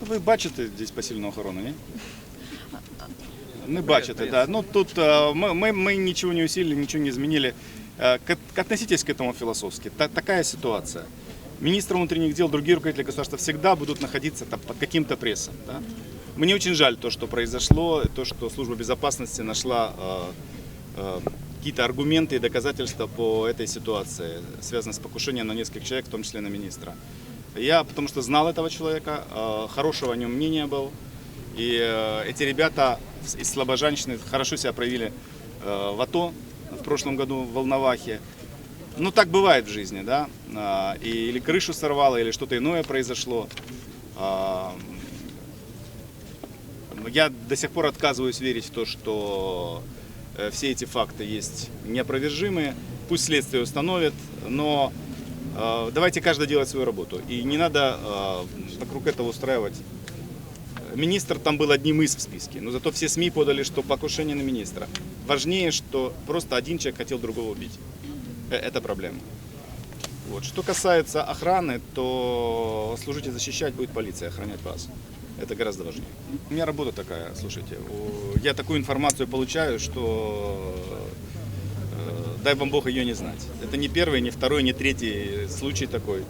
ви бачите здесь посильну охорону, ні? Не бачите, да. Ну тут э, мы, мы, мы ничего не усилили, ничего не изменили. Э, Относитесь к этому философски. Та- такая ситуация. Министр внутренних дел, другие руководители государства всегда будут находиться там, под каким-то прессом. Да? Мне очень жаль то, что произошло, то, что служба безопасности нашла э, э, какие-то аргументы и доказательства по этой ситуации, связанные с покушением на нескольких человек, в том числе на министра. Я потому что знал этого человека, э, хорошего о нем мнения был. И э, эти ребята из Слобожанщины хорошо себя проявили э, в АТО в прошлом году в Волновахе. Ну, так бывает в жизни, да. А, И, или крышу сорвало, или что-то иное произошло. А, Я до сих пор отказываюсь верить в то, что все эти факты есть неопровержимые. Пусть следствие установит, но давайте каждый делать свою работу. И не надо э, вокруг этого устраивать Министр там был одним из в списке, но зато все СМИ подали, что покушение на министра. Важнее, что просто один человек хотел другого убить. Э, Это проблема. Вот. Что касается охраны, то служить и защищать будет полиция, охранять вас. Это гораздо важнее. У меня работа такая, слушайте. Я такую информацию получаю, что дай вам Бог ее не знать. Это не первый, не второй, не третий случай такой,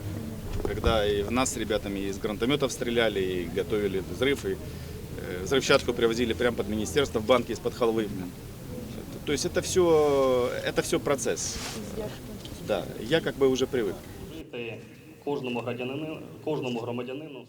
когда и в нас с ребятами из гранатометов стреляли, и готовили взрыв, и э, взрывчатку привозили прямо под министерство в банке из-под халвы. То есть это все, это все процесс. Да, я как бы уже привык. Кожному громадянину, кожному громадянину